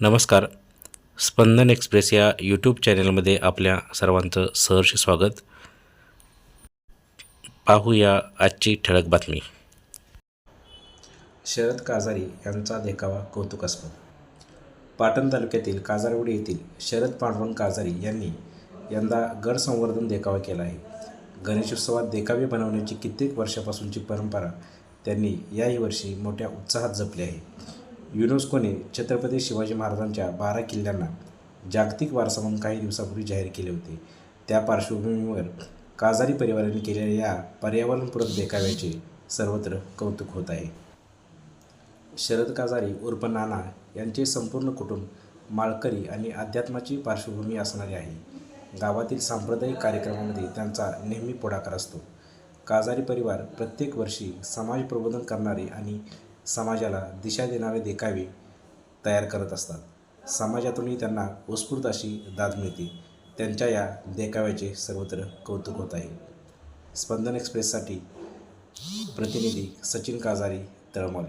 नमस्कार. स्पंदन एक्सप्रेस या यूट्यूब चॅनलमध्ये आपल्या सर्वांचं सहर्ष स्वागत. पाहूया आजची ठळक बातमी. शरद काजारी यांचा देखावा कौतुकास्पद. पाटण तालुक्यातील काजारवडी येथील शरद पांडुरंग काजारी यांनी यंदा गड संवर्धन देखावा केला आहे. गणेशोत्सवात देखावे बनवण्याची कित्येक वर्षापासूनची परंपरा त्यांनी याही वर्षी मोठ्या उत्साहात जपली आहे. युनेस्कोने छत्रपती शिवाजी महाराजांच्या बारा किल्ल्यांना जागतिक वारसा म्हणून काही दिवसापूर्वी जाहीर केले होते. त्या पार्श्वभूमीवर काजारी परिवाराने केलेल्या या पर्यावरणपूरक देखाव्याचे सर्वत्र कौतुक होत आहे. शरद काजारी उर्फ नाना यांचे संपूर्ण कुटुंब माळकरी आणि अध्यात्माची पार्श्वभूमी असणारे आहे. गावातील सांप्रदायिक कार्यक्रमामध्ये त्यांचा नेहमी पुढाकार असतो. काजारी परिवार प्रत्येक वर्षी समाज प्रबोधन करणारे आणि समाजाला दिशा देणारे देखावे तयार करत असतात. समाजातूनही त्यांना उत्स्फूर्त अशी दाद मिळते. त्यांच्या या देखाव्याचे सर्वत्र कौतुक होत आहे. स्पंदन एक्सप्रेससाठी प्रतिनिधी सचिन काजारी तळमल